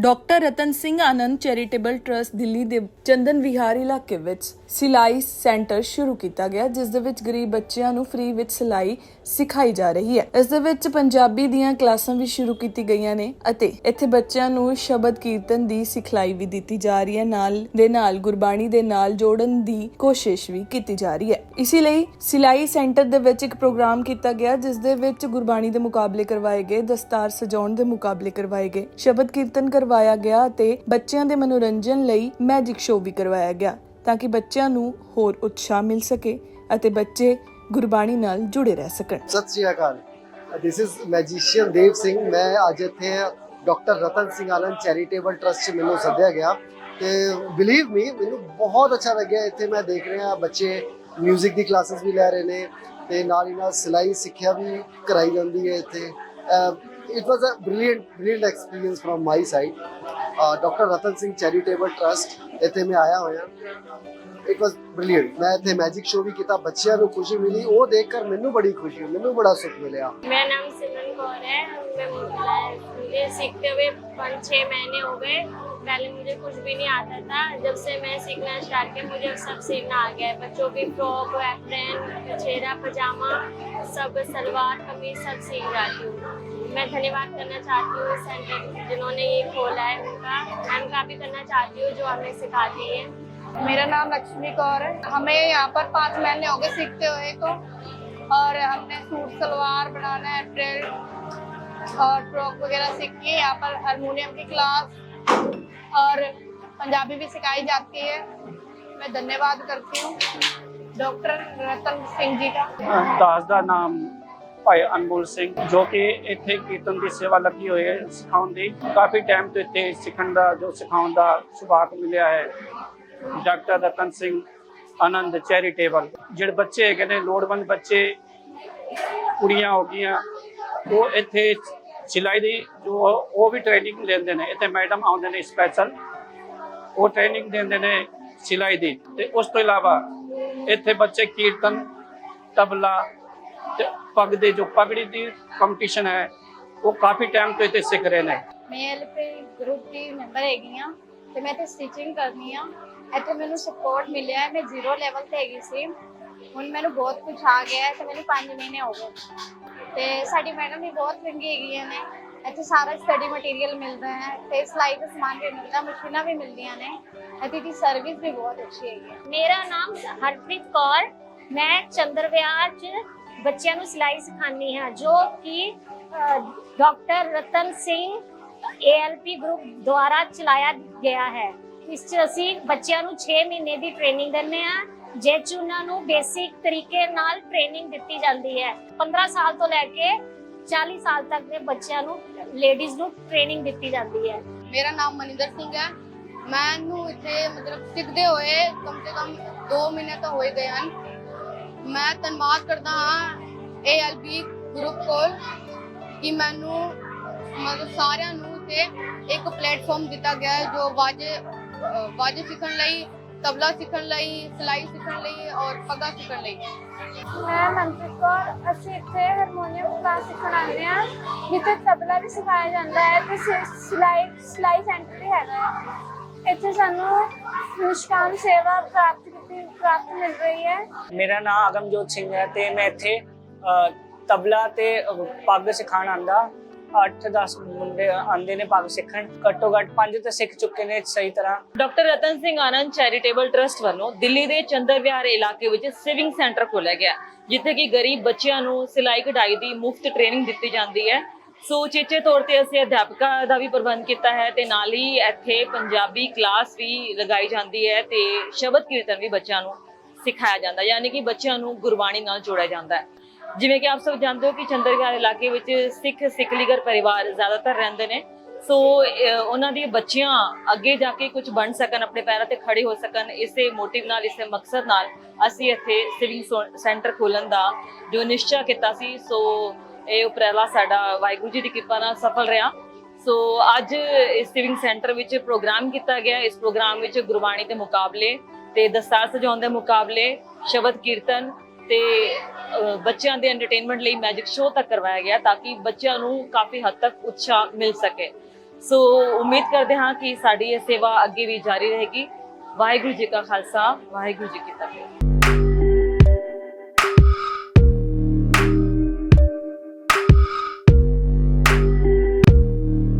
Doctor Ratan Singh Anand charitable trust Delhi ਦੇ ਚੰਦਨ ਵਿਹਾਰ ਇਲਾਕੇ ਵਿੱਚ ਸਿਲਾਈ ਸੈਂਟਰ ਸ਼ੁਰੂ ਕੀਤਾ ਗਿਆ, ਜਿਸ ਦੇ ਵਿੱਚ ਗਰੀਬ ਬੱਚਿਆਂ ਨੂੰ ਫ੍ਰੀ ਵਿੱਚ ਸਿਲਾਈ ਸਿਖਾਈ ਜਾ ਰਹੀ ਹੈ। ਇਸ ਦੇ ਵਿੱਚ ਪੰਜਾਬੀ ਦੀਆਂ ਕਲਾਸਾਂ ਵੀ ਸ਼ੁਰੂ ਕੀਤੀ ਗਈਆਂ ਨੇ ਅਤੇ ਇੱਥੇ ਬੱਚਿਆਂ ਨੂੰ ਸ਼ਬਦ ਕੀਰਤਨ ਦੀ ਸਿਖਲਾਈ ਵੀ ਦਿੱਤੀ ਜਾ ਰਹੀ ਹੈ। ਨਾਲ ਦੇ ਨਾਲ ਗੁਰਬਾਣੀ ਦੇ ਨਾਲ ਜੋੜਨ ਦੀ ਕੋਸ਼ਿਸ਼ ਵੀ ਕੀਤੀ ਜਾ ਰਹੀ ਹੈ। ਇਸੇ ਲਈ ਸਿਲਾਈ ਸੈਂਟਰ ਦੇ ਵਿੱਚ ਇੱਕ ਪ੍ਰੋਗਰਾਮ ਕੀਤਾ ਗਿਆ, ਜਿਸ ਦੇ ਵਿੱਚ ਗੁਰਬਾਣੀ ਦੇ ਮੁਕਾਬਲੇ ਕਰਵਾਏ ਗਏ, ਦਸਤਾਰ ਸਜਾਉਣ ਦੇ ਮੁਕਾਬਲੇ ਕਰਵਾਏ ਗਏ, ਸ਼ਬਦ ਕੀਰਤਨ ਕਰਵਾਇਆ ਗਿਆ ਅਤੇ ਬੱਚਿਆਂ ਦੇ ਮਨੋਰੰਜਨ ਲਈ ਮੈਜਿਕ ਸ਼ੋਅ ਵੀ ਕਰਵਾਇਆ ਗਿਆ ਤਾਂ ਕਿ ਬੱਚਿਆਂ ਨੂੰ ਹੋਰ ਉਤਸ਼ਾਹ ਮਿਲ ਸਕੇ ਅਤੇ ਬੱਚੇ ਗੁਰਬਾਣੀ ਨਾਲ ਜੁੜੇ ਰਹਿ ਸਕਣ। ਸਤਿ ਸ਼੍ਰੀ ਅਕਾਲ। This is magician Dev Singh ਮੈਂ ਅੱਜ ਇੱਥੇ doctor Ratan Singh Anand charitable trust 'ਚ ਮੈਨੂੰ ਸੱਦਿਆ ਗਿਆ ਤੇ ਬਿਲੀਵ ਮੀ ਮੈਨੂੰ ਬਹੁਤ ਅੱਛਾ ਲੱਗਿਆ। ਇੱਥੇ ਮੈਂ ਦੇਖ ਰਿਹਾ ਬੱਚੇ 뮤직 ਦੀ ਕਲਾਸਿਸ ਵੀ ਲੈ ਰਹੇ ਨੇ ਤੇ ਨਾਲ ਹੀ ਨਾਲ ਸਿਲਾਈ ਸਿੱਖਿਆ ਵੀ ਕਰਾਈ ਜਾਂਦੀ ਹੈ ਇੱਥੇ। it was a brilliant, brilliant experience from my side. Uh, Dr. Ratan Singh Charitable Trust ਇੱਥੇ ਮੈਂ ਆਇਆ ਹੋਇਆ। ਇਟ ਵਾਸ ਬ੍ਰਿਲੀਅੰਟ ਮੈਂ ਇੱਥੇ ਮੈਜਿਕ ਸ਼ੋ ਵੀ ਕੀਤਾ ਬੱਚਿਆਂ ਨੂੰ ਖੁਸ਼ੀ ਮਿਲੀ। ਉਹ ਦੇਖ ਕੇ ਮੈਨੂੰ ਬੜੀ ਖੁਸ਼ੀ ਮੈਨੂੰ ਬੜਾ ਸੁੱਖ ਮਿਲਿਆ। ਮੇਰਾ ਨਾਮ ਸਿਮਰਨ ਕੌਰ ਹੈ। ਮੈਂ ਮੁਕਲਾ ਮੇਰੇ ਸਿੱਖੇ ਹੋਏ 5-6 ਮਹੀਨੇ ਹੋ ਗਏ। पहले मुझे कुछ भी नहीं आता था। जब से मैं सीखना स्टार्ट किया मुझे सब सीखना आ गया है। बच्चों की फ्रॉक एप्रन चेहरा पजामा, सब सलवार, कमीज सब सीख जाती हूँ। मैं धन्यवाद करना चाहती हूँ इस सेंटर जिन्होंने ये खोला है उनका। मैम का भी करना चाहती हूँ, जो हमें सिखाती है। मेरा नाम लक्ष्मी कौर है। हमें यहाँ पर पाँच महीने हो गए सीखते हुए को और हमने सूट, सलवार, बनाना ड्रेस और फ्रॉक वगैरह सीखी है यहाँ पर हारमोनियम की क्लास और पंजाबी भी सिखाई जाती है मैं धन्यवाद करती हूँ डॉक्टर रतन सिंह जी का ਦਾਸ ਦਾ ਨਾਮ ਭਾਈ ਅਨਮੋਲ ਸਿੰਘ ਜੋ ਕਿ ਇੱਥੇ ਕੀਰਤਨ ਦੀ ਸੇਵਾ ਲੱਗੀ ਹੋਈ ਹੈ ਸਿਖਾਉਣ ਦੀ ਕਾਫੀ ਟਾਈਮ ਤੋਂ ਇੱਥੇ ਸਿੱਖਣ ਦਾ ਜੋ ਸਿਖਾਉਣ ਦਾ ਸੁਭਾਗ ਮਿਲਿਆ ਹੈ ਡਾਕਟਰ ਰਤਨ ਸਿੰਘ ਆਨੰਦ ਚੈਰੀਟੇਬਲ ਜਿਹੜੇ ਬੱਚੇ ਹੈਗੇ ਨੇ ਲੋੜਵੰਦ ਬੱਚੇ ਕੁੜੀਆਂ ਹੋ ਗਈਆਂ ਉਹ ਇੱਥੇ ਸਿਲਾਈ ਦੀ ਜੋ ਉਹ ਵੀ ਟ੍ਰੇਨਿੰਗ ਲੈਂਦੇ ਨੇ, ਇੱਥੇ ਮੈਡਮ ਆਉਂਦੇ ਨੇ ਸਪੈਸ਼ਲ ਉਹ ਟ੍ਰੇਨਿੰਗ ਦਿੰਦੇ ਨੇ ਸਿਲਾਈ ਦੀ ਤੇ ਉਸ ਤੋਂ ਇਲਾਵਾ ਇੱਥੇ ਬੱਚੇ ਕੀਰਤਨ, ਤਬਲਾ ਤੇ ਪੱਗ ਦੇ ਜੋ ਪਗੜੀ ਦੀ ਕੰਪੀਟੀਸ਼ਨ ਹੈ, ਉਹ ਕਾਫੀ ਟਾਈਮ ਤੋਂ ਇੱਥੇ ਸਿੱਖ ਰਹੇ ਨੇ। ਮੈਂ ਐਲਪੀ ਗਰੁੱਪ ਦੀ ਮੈਂਬਰ ਹੈਗੀ ਆ ਤੇ ਮੈਂ ਤੇ ਸਟਿਚਿੰਗ ਕਰਨੀ ਆ। ਇੱਥੇ ਮੈਨੂੰ ਸਪੋਰਟ ਮਿਲਿਆ, ਮੈਂ ਜ਼ੀਰੋ ਲੈਵਲ ਤੇ ਹੈਗੀ ਸੀ। ਹੁਣ ਮੈਨੂੰ ਬਹੁਤ ਕੁਝ ਆ ਗਿਆ ਹੈ ਤੇ ਮੈਨੂੰ 5 ਮਹੀਨੇ ਹੋ ਗਏ। ਤੇ ਸਾਡੀ ਮੈਡਮ ਵੀ ਬਹੁਤ ਚੰਗੀ ਹੈਗੀਆਂ ਨੇ। ਇੱਥੇ ਸਾਰਾ ਸਟੱਡੀ ਮਟੀਰੀਅਲ ਮਿਲਦਾ ਹੈ ਤੇ ਸਿਲਾਈ ਦਾ ਸਮਾਨ ਵੀ ਮਿਲਦਾ, ਮਸ਼ੀਨਾਂ ਵੀ ਮਿਲਦੀਆਂ ਨੇ। ਇੱਥੇ ਦੀ ਸਰਵਿਸ ਵੀ ਬਹੁਤ ਅੱਛੀ ਹੈਗੀ ਹੈ। ਮੇਰਾ ਨਾਮ ਹਰਪ੍ਰੀਤ ਕੌਰ, ਮੈਂ ਚੰਦਰਵਿਆਰ ਚ ਬੱਚਿਆਂ ਨੂੰ ਸਿਲਾਈ ਸਿਖਾਉਂਦੀ ਹਾਂ, ਜੋ ਕਿ doctor Ratan Singh ALP group ਦੁਆਰਾ ਚਲਾਇਆ ਗਿਆ ਹੈ। ਇਸ ਚ ਅਸੀਂ ਬੱਚਿਆਂ ਨੂੰ 6 ਮਹੀਨੇ ਦੀ ਟ੍ਰੇਨਿੰਗ ਦਿੰਦੇ ਹਾਂ ਜਿਹ ਉਹਨਾਂ ਨੂੰ ਬੇਸਿਕ ਤਰੀਕੇ ਨਾਲ ਟ੍ਰੇਨਿੰਗ ਦਿੱਤੀ ਜਾਂਦੀ ਹੈ। 15 ਸਾਲ ਤੋਂ ਲੈ ਕੇ 40 ਸਾਲ ਤੱਕ ਦੇ ਬੱਚਿਆਂ ਨੂੰ ਲੇਡੀਜ਼ ਨੂੰ ਟ੍ਰੇਨਿੰਗ ਦਿੱਤੀ ਜਾਂਦੀ ਹੈ। ਮੇਰਾ ਨਾਮ ਮਨਿੰਦਰ ਸਿੰਘ ਹੈ। ਮੈਨੂੰ ਇੱਥੇ ਮਤਲਬ ਸਿੱਖਦੇ ਹੋਏ ਕਮ ਸੇ ਕਮ 2 ਮਹੀਨੇ ਤਾਂ ਹੋਏ ਗਏ ਹਨ। ਮੈਂ ਧੰਨਵਾਦ ਕਰਦਾ ਹਾਂ ਏਐਲਬੀ ਗਰੁੱਪ ਕੋਲ ਕਿ ਮੈਨੂੰ ਮਤਲਬ ਸਾਰਿਆਂ ਨੂੰ ਤੇ ਇੱਕ ਪਲੇਟਫਾਰਮ ਦਿੱਤਾ ਗਿਆ ਹੈ ਜੋ ਵਾਜੇ, ਅਹ ਵਾਜੇ ਸਿੱਖਣ ਲਈ ਤਬਲਾ ਸਿੱਖਣ ਲਈ ਸਿਲਾਈ ਸਿੱਖਣ ਲਈ ਔਰ ਪੱਗਾ ਸਿੱਖਣ ਲਈ। ਮੈਂ ਮਨਪ੍ਰੀਤ ਕੌਰ ਅਸੀਂ ਇੱਥੇ ਹਾਰਮੋਨੀਅਮ ਕਲਾਸ ਸਿੱਖਣ ਆਉਂਦੇ ਹਾਂ। ਜਿੱਥੇ ਤਬਲਾ ਵੀ ਸਿਖਾਇਆ ਜਾਂਦਾ ਹੈ ਤੇ ਸਿਲਾਈ ਸਿਲਾਈ ਸੈਂਟਰ ਵੀ ਹੈਗਾ ਹੈ। ਇੱਥੇ ਸਾਨੂੰ ਨਿਸ਼ਕਾਮ ਸੇਵਾ ਪ੍ਰਾਪਤ ਕੀਤੀ ਪ੍ਰਾਪਤ ਮਿਲ ਰਹੀ ਹੈ। ਮੇਰਾ ਨਾਮ ਅਗਮਜੋਤ ਸਿੰਘ ਹੈ ਤੇ ਮੈਂ ਇੱਥੇ ਤਬਲਾ ਤੇ ਪੱਗ ਸਿਖਾਣ ਆਂਦਾ 8-10 ਮੁੰਡੇ ਆਂਦੇ ਨੇ ਪੱਗ ਸਿੱਖਣ, ਘੱਟੋ ਘੱਟ 5 ਤਾਂ ਸਿੱਖ ਚੁੱਕੇ ਨੇ ਸਹੀ ਤਰ੍ਹਾਂ। Doctor Ratan Singh Anand charitable trust ਵੱਲੋਂ ਦਿੱਲੀ ਦੇ ਚੰਦਰ ਇਲਾਕੇ ਵਿੱਚ ਸੇਵਿੰਗ ਸੈਂਟਰ ਖੋਲ੍ਹਿਆ ਗਿਆ, ਜਿੱਥੇ ਕਿ ਗਰੀਬ ਬੱਚਿਆਂ ਨੂੰ ਸਿਲਾਈ ਕਢਾਈ ਦੀ ਮੁਫਤ ਟ੍ਰੇਨਿੰਗ ਦਿੱਤੀ ਜਾਂਦੀ ਹੈ। ਸੋ ਚੇਚੇ ਤੌਰ ਤੇ ਅਸੀਂ ਅਧਿਆਪਕਾਂ ਦਾ ਵੀ ਪ੍ਰਬੰਧ ਕੀਤਾ ਹੈ ਤੇ ਨਾਲ ਹੀ ਇੱਥੇ ਪੰਜਾਬੀ ਕਲਾਸ ਵੀ ਲਗਾਈ ਜਾਂਦੀ ਹੈ ਤੇ ਸ਼ਬਦ ਕੀਰਤਨ ਵੀ ਬੱਚਿਆਂ ਨੂੰ ਸਿਖਾਇਆ ਜਾਂਦਾ ਹੈ ਯਾਨੀ ਕਿ ਬੱਚਿਆਂ ਨੂੰ ਗੁਰਬਾਣੀ ਨਾਲ ਜੋੜਿਆ ਜਾਂਦਾ ਹੈ। ਜਿਵੇਂ ਕਿ ਆਪ ਸਭ ਜਾਣਦੇ ਹੋ ਕਿ ਚੰਦਰਗੜ੍ਹ ਇਲਾਕੇ ਵਿੱਚ ਸਿੱਖ ਸਿੱਖ ਪਰਿਵਾਰ ਜ਼ਿਆਦਾਤਰ ਰਹਿੰਦੇ ਨੇ। ਸੋ ਉਹਨਾਂ ਦੀ ਬੱਚੀਆਂ ਅੱਗੇ ਜਾ ਕੇ ਕੁਝ ਬਣ ਸਕਣ, ਆਪਣੇ ਪੈਰਾਂ ਤੇ ਖੜੇ ਹੋ ਸਕਣ, ਇਸੇ ਮੋਟਿਵ ਨਾਲ, ਇਸੇ ਮਕਸਦ ਨਾਲ ਅਸੀਂ ਇੱਥੇ ਸਿਵਿੰਗ ਸੈਂਟਰ ਖੋਲਣ ਦਾ ਜੋ ਨਿਸ਼ਚਾ ਕੀਤਾ ਸੀ। ਸੋ, ਇਹ ਉਪਰਾਲਾ ਸਾਡਾ ਵਾਹਿਗੁਰੂ ਜੀ ਦੀ ਕਿਰਪਾ ਨਾਲ ਸਫਲ ਰਿਹਾ। ਸੋ, ਅੱਜ ਇਸ ਸਿਵਿੰਗ ਸੈਂਟਰ ਵਿੱਚ ਪ੍ਰੋਗਰਾਮ ਕੀਤਾ ਗਿਆ। ਇਸ ਪ੍ਰੋਗਰਾਮ ਵਿੱਚ ਗੁਰਬਾਣੀ ਦੇ ਮੁਕਾਬਲੇ ਤੇ ਦਸਤਾਰ ਸਜਾਉਣ ਦੇ ਮੁਕਾਬਲੇ, ਸ਼ਬਦ ਕੀਰਤਨ ਤੇ ਬੱਚਿਆਂ ਦੇ ਐਂਟਰਟੇਨਮੈਂਟ ਲਈ ਮੈਜਿਕ ਸ਼ੋਅ ਤੱਕ ਕਰਵਾਇਆ ਗਿਆ ਤਾਂ ਕਿ ਬੱਚਿਆਂ ਨੂੰ ਕਾਫੀ ਹੱਦ ਤੱਕ ਉਤਸ਼ਾਹ ਮਿਲ ਸਕੇ। ਸੋ ਉਮੀਦ ਕਰਦੇ ਹਾਂ ਕਿ ਸਾਡੀ ਇਹ ਸੇਵਾ ਅੱਗੇ ਵੀ ਜਾਰੀ ਰਹੇਗੀ। ਵਾਹਿਗੁਰੂ ਜੀ ਕਾ ਖਾਲਸਾ, ਵਾਹਿਗੁਰੂ ਜੀ ਕੀ ਫਤਿਹ।